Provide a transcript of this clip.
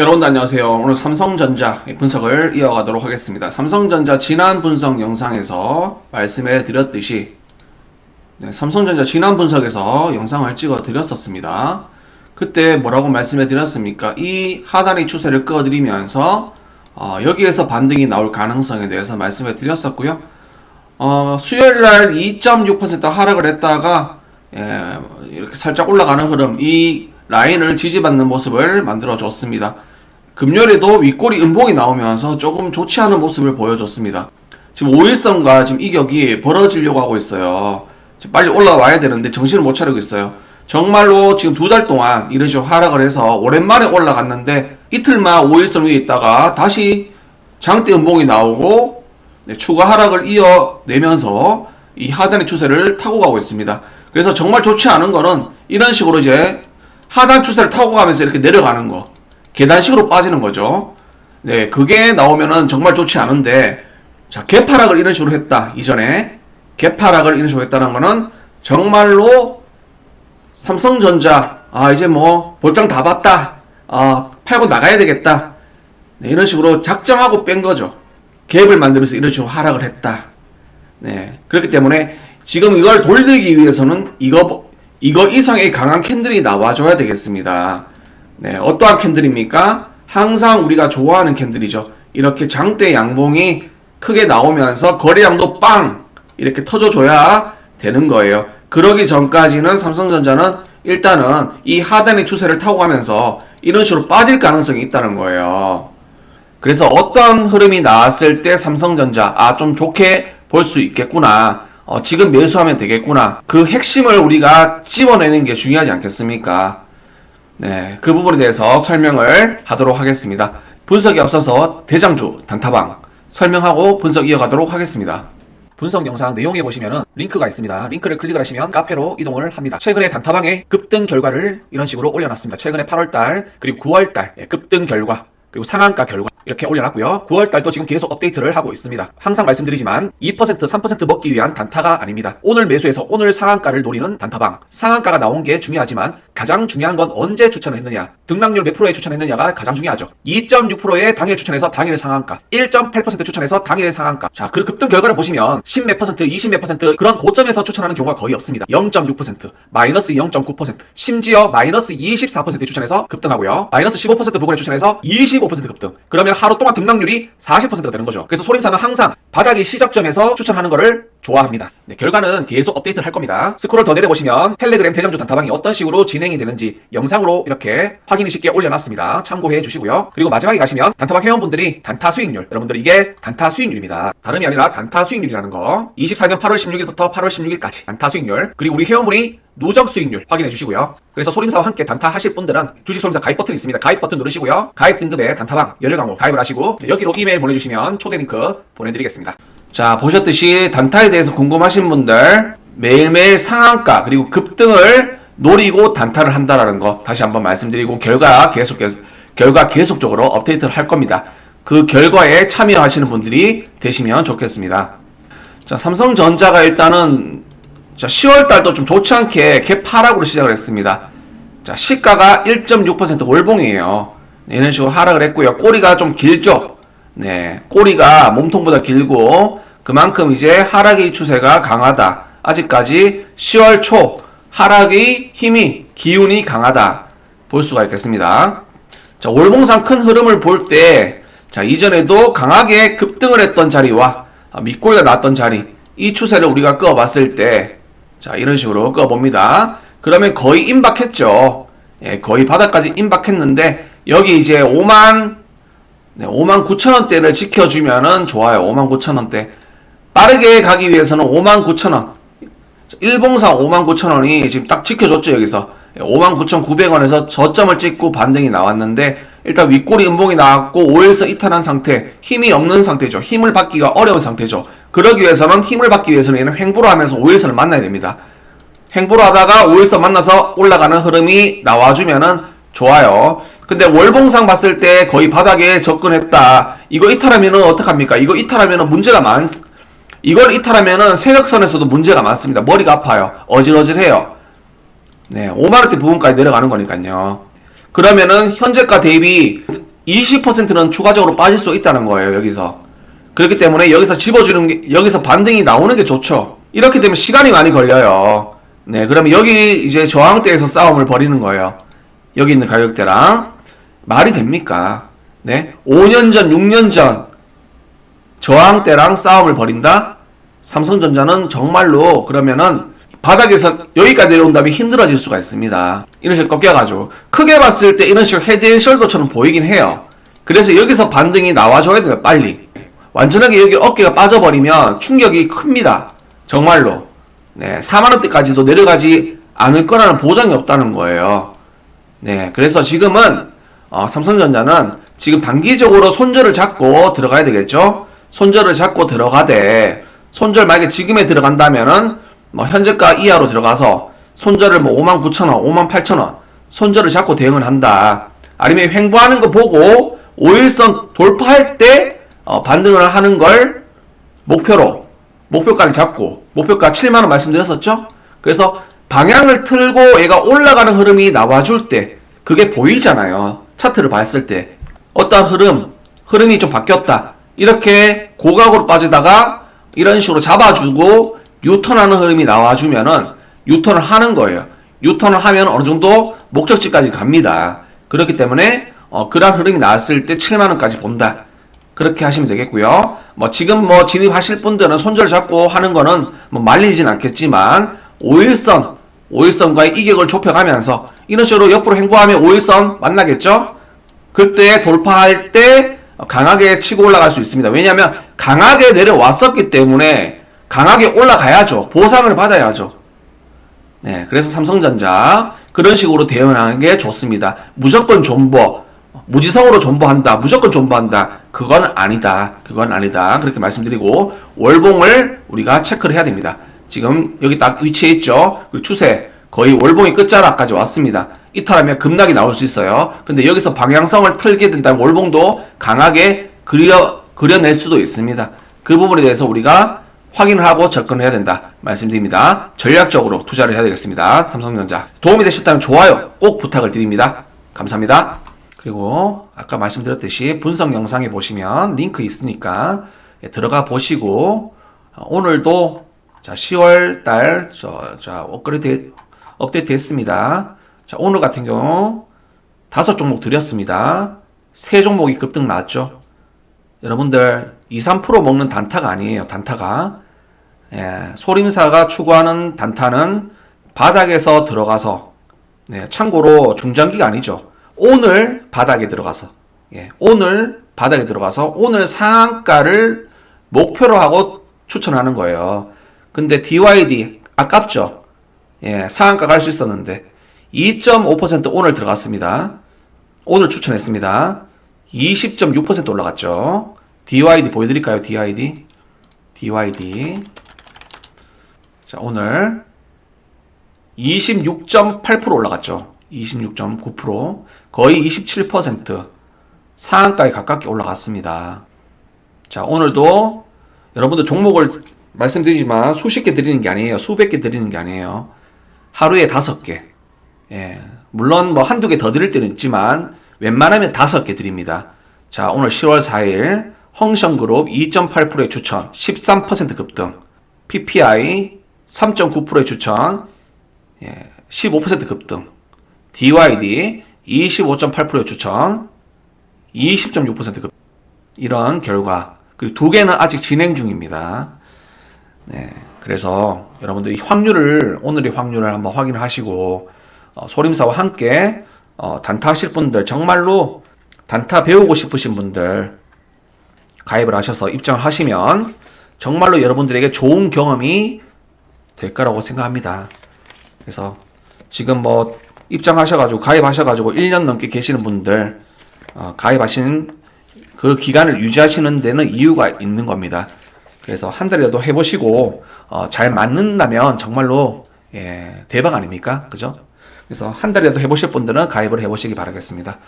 여러분 안녕하세요. 오늘 삼성전자 분석을 이어가도록 하겠습니다. 삼성전자 지난 분석 영상에서 말씀해 드렸듯이 네, 삼성전자 지난 분석에서 영상을 찍어 드렸었습니다. 그때 뭐라고 말씀해 드렸습니까? 이 하단의 추세를 끌어들이면서 어, 여기에서 반등이 나올 가능성에 대해서 말씀해 드렸었고요. 어, 수요일 날 2.6% 하락을 했다가 예, 이렇게 살짝 올라가는 흐름, 이 라인을 지지받는 모습을 만들어 줬습니다. 금요일에도 윗꼬리 음봉이 나오면서 조금 좋지 않은 모습을 보여줬습니다. 지금 5일선과 지금 이격이 벌어지려고 하고 있어요. 빨리 올라와야 되는데 정신을 못 차리고 있어요. 정말로 지금 두 달 동안 이런 식으로 하락을 해서 오랜만에 올라갔는데 이틀만 5일선 위에 있다가 다시 장대 음봉이 나오고 네, 추가 하락을 이어내면서 이 하단의 추세를 타고 가고 있습니다. 그래서 정말 좋지 않은 거는 이런 식으로 이제 하단 추세를 타고 가면서 이렇게 내려가는 거. 계단식으로 빠지는 거죠. 네, 그게 나오면은 정말 좋지 않은데, 자, 개파락을 이런 식으로 했다. 이전에. 개파락을 이런 식으로 했다는 거는 정말로 삼성전자, 아, 이제 뭐, 볼장 다 봤다. 아, 팔고 나가야 되겠다. 네, 이런 식으로 작정하고 뺀 거죠. 갭을 만들면서 이런 식으로 하락을 했다. 네. 그렇기 때문에 지금 이걸 돌리기 위해서는 이거, 이거 이상의 강한 캔들이 나와줘야 되겠습니다. 네. 어떠한 캔들입니까? 항상 우리가 좋아하는 캔들이죠. 이렇게 장대 양봉이 크게 나오면서 거래량도 빵! 이렇게 터져줘야 되는 거예요. 그러기 전까지는 삼성전자는 일단은 이 하단의 추세를 타고 가면서 이런 식으로 빠질 가능성이 있다는 거예요. 그래서 어떤 흐름이 나왔을 때 삼성전자 아 좀 좋게 볼 수 있겠구나 어, 지금 매수하면 되겠구나 그 핵심을 우리가 집어내는 게 중요하지 않겠습니까 네 그 부분에 대해서 설명을 하도록 하겠습니다 분석이 앞서서 대장주 단타방 설명하고 분석 이어가도록 하겠습니다 분석 영상 내용에 보시면은 링크가 있습니다. 링크를 클릭을 하시면 카페로 이동을 합니다. 최근에 단타방의 급등 결과를 이런 식으로 올려놨습니다. 최근에 8월달 그리고 9월달 급등 결과 그리고 상한가 결과 이렇게 올려놨고요. 9월 달도 지금 계속 업데이트를 하고 있습니다. 항상 말씀드리지만 2% 3% 먹기 위한 단타가 아닙니다. 오늘 매수해서 오늘 상한가를 노리는 단타방. 상한가가 나온 게 중요하지만 가장 중요한 건 언제 추천했느냐. 등락률 몇 프로에 추천했느냐가 가장 중요하죠. 2.6%의 당일 추천해서 당일 상한가. 1.8% 추천해서 당일 상한가. 자, 그 급등 결과를 보시면 10 몇 퍼센트, 20 몇 퍼센트 그런 고점에서 추천하는 경우가 거의 없습니다. 0.6%, 마이너스 0.9%, 심지어 마이너스 24%에 추천해서 급등하고요. 마이너스 15% 부분에 추천해서 25% 급등. 그러면 하루 동안 등락률이 40%가 되는 거죠. 그래서 소림사는 항상 바닥이 시작점에서 추천하는 거를 좋아합니다. 네, 결과는 계속 업데이트를 할 겁니다. 스크롤 더 내려보시면 텔레그램 대장주 단타방이 어떤 식으로 진행이 되는지 영상으로 이렇게 확인이 쉽게 올려놨습니다. 참고해 주시고요. 그리고 마지막에 가시면 단타방 회원분들이 단타 수익률, 여러분들 이게 단타 수익률입니다. 다름이 아니라 단타 수익률이라는 거. 24년 8월 16일부터 8월 16일까지 단타 수익률. 그리고 우리 회원분이 누적 수익률 확인해 주시고요. 그래서 소림사와 함께 단타 하실 분들은 주식 소림사 가입 버튼 있습니다. 가입 버튼 누르시고요. 가입 등급에 단타방 열혈 강로 가입을 하시고 여기로 이메일 보내주시면 초대 링크 보내드리겠습니다. 자 보셨듯이 단타에 대해서 궁금하신 분들 매일매일 상한가 그리고 급등을 노리고 단타를 한다라는 거 다시 한번 말씀드리고 결과 계속 결과 계속적으로 업데이트를 할 겁니다. 그 결과에 참여하시는 분들이 되시면 좋겠습니다. 자 삼성전자가 일단은 자 10월 달도 좀 좋지 않게 개파락으로 시작을 했습니다. 자 시가가 1.6% 월봉이에요. 네, 이런 식으로 하락을 했고요. 꼬리가 좀 길죠. 네, 꼬리가 몸통보다 길고 그만큼 이제 하락의 추세가 강하다. 아직까지 10월 초 하락의 힘이 기운이 강하다. 볼 수가 있겠습니다. 자, 월봉상 큰 흐름을 볼 때, 자, 이전에도 강하게 급등을 했던 자리와 아, 밑꼬리가 났던 자리, 이 추세를 우리가 끄어봤을 때, 자, 이런 식으로 끄어봅니다. 그러면 거의 임박했죠. 예, 거의 바닥까지 임박했는데, 여기 이제 5만 네, 5만 9천 원대를 지켜주면은 좋아요. 5만 9천 원대. 빠르게 가기 위해서는 5만 9천 원. 일봉상 5만 9천 원이 지금 딱 지켜줬죠, 여기서. 5만 9천 9백 원에서 저점을 찍고 반등이 나왔는데, 일단 윗꼬리 음봉이 나왔고, 5일선 이탈한 상태, 힘이 없는 상태죠. 힘을 받기가 어려운 상태죠. 그러기 위해서는 힘을 받기 위해서는 얘는 횡보로 하면서 5일선을 만나야 됩니다. 횡보로 하다가 5일선 만나서 올라가는 흐름이 나와주면은 좋아요. 근데 월봉상 봤을 때 거의 바닥에 접근했다. 이거 이탈하면은 어떡합니까? 이거 이탈하면은 문제가 많, 이걸 이탈하면은 세력선에서도 문제가 많습니다. 머리가 아파요. 어질어질해요. 네, 5만원대 부분까지 내려가는 거니까요. 그러면은 현재가 대비 20%는 추가적으로 빠질 수 있다는 거예요, 여기서. 그렇기 때문에 여기서 집어주는 게, 여기서 반등이 나오는 게 좋죠. 이렇게 되면 시간이 많이 걸려요. 네, 그러면 여기 이제 저항대에서 싸움을 벌이는 거예요. 여기 있는 가격대랑. 말이 됩니까? 네. 5년 전, 6년 전, 저항대랑 싸움을 벌인다? 삼성전자는 정말로 그러면은 바닥에서 여기까지 내려온다면 힘들어질 수가 있습니다. 이런 식으로 꺾여가지고 크게 봤을 때 이런 식으로 헤드앤숄더처럼 보이긴 해요. 그래서 여기서 반등이 나와줘야 돼요, 빨리. 완전하게 여기 어깨가 빠져버리면 충격이 큽니다. 정말로. 네, 4만원대까지도 내려가지 않을 거라는 보장이 없다는 거예요. 네, 그래서 지금은 어, 삼성전자는 지금 단기적으로 손절을 잡고 들어가야 되겠죠. 손절을 잡고 들어가되 손절 만약에 지금에 들어간다면은 뭐 현재가 이하로 들어가서 손절을 뭐 5만 9천 원, 5만 8천 원 손절을 잡고 대응을 한다. 아니면 횡보하는 거 보고 5일선 돌파할 때 어, 반등을 하는 걸 목표로 목표가를 잡고 목표가 7만 원 말씀드렸었죠. 그래서 방향을 틀고 얘가 올라가는 흐름이 나와줄 때 그게 보이잖아요. 차트를 봤을 때 어떤 흐름 흐름이 좀 바뀌었다. 이렇게 고각으로 빠지다가 이런 식으로 잡아주고 유턴하는 흐름이 나와주면은 유턴을 하는 거예요. 유턴을 하면 어느 정도 목적지까지 갑니다. 그렇기 때문에 어, 그런 흐름이 나왔을 때 7만 원까지 본다. 그렇게 하시면 되겠고요. 뭐 지금 뭐 진입하실 분들은 손절 잡고 하는 거는 뭐 말리진 않겠지만 5일선 5일선과의 이격을 좁혀가면서 이런 식으로 옆으로 행보하면 5일선 만나겠죠? 그때 돌파할 때 강하게 치고 올라갈 수 있습니다. 왜냐하면 강하게 내려왔었기 때문에 강하게 올라가야죠. 보상을 받아야죠. 네, 그래서 삼성전자 그런 식으로 대응하는 게 좋습니다. 무조건 존버, 무지성으로 존버한다, 무조건 존버한다. 그건 아니다. 그건 아니다. 그렇게 말씀드리고 월봉을 우리가 체크를 해야 됩니다. 지금 여기 딱 위치해 있죠. 그 추세 거의 월봉의 끝자락까지 왔습니다. 이탈하면 급락이 나올 수 있어요. 근데 여기서 방향성을 틀게 된다면 월봉도 강하게 그려 그려낼 수도 있습니다. 그 부분에 대해서 우리가 확인을 하고 접근을 해야 된다 말씀드립니다. 전략적으로 투자를 해야 되겠습니다. 삼성전자 도움이 되셨다면 좋아요 꼭 부탁을 드립니다. 감사합니다. 그리고 아까 말씀드렸듯이 분석 영상에 보시면 링크 있으니까 예, 들어가 보시고 어, 오늘도 자 10월 달자 업그레이드 업데이트 했습니다. 자 오늘 같은 경우 다섯 종목 드렸습니다. 세 종목이 급등 나왔죠. 여러분들 2, 3% 먹는 단타가 아니에요. 단타가 예, 소림사가 추구하는 단타는 바닥에서 들어가서 네, 참고로 중장기가 아니죠. 오늘 바닥에 들어가서 예, 오늘 바닥에 들어가서 오늘 상한가를 목표로 하고 추천하는 거예요. 근데 DYD 아깝죠. 예, 상한가 갈 수 있었는데 2.5% 오늘 들어갔습니다. 오늘 추천했습니다. 20.6% 올라갔죠. DYD 보여드릴까요? DYD. DYD. 자, 오늘 26.8% 올라갔죠. 26.9%. 거의 27% 상한가에 가깝게 올라갔습니다. 자, 오늘도 여러분들 종목을 말씀드리지만 수십 개 드리는 게 아니에요. 수백 개 드리는 게 아니에요. 하루에 다섯 개. 예. 물론 뭐 한두 개 더 드릴 때는 있지만 웬만하면 다섯 개 드립니다. 자, 오늘 10월 4일 홍성그룹 2.8%의 추천, 13% 급등. PPI 3.9%의 추천, 예, 15% 급등. DYD 25.8%의 추천, 20.6% 급등. 이런 결과. 그리고 두 개는 아직 진행 중입니다. 네. 그래서 여러분들이 확률을, 오늘의 확률을 한번 확인을 하시고, 어, 소림사와 함께 어, 단타 하실 분들, 정말로 단타 배우고 싶으신 분들, 가입을 하셔서 입장을 하시면 정말로 여러분들에게 좋은 경험이 될 거라고 생각합니다. 그래서 지금 뭐 입장하셔가지고 가입하셔가지고 1년 넘게 계시는 분들 어, 가입하신 그 기간을 유지하시는 데는 이유가 있는 겁니다. 그래서 한 달이라도 해보시고 어, 잘 맞는다면 정말로 예, 대박 아닙니까? 그죠? 그래서 한 달이라도 해보실 분들은 가입을 해보시기 바라겠습니다.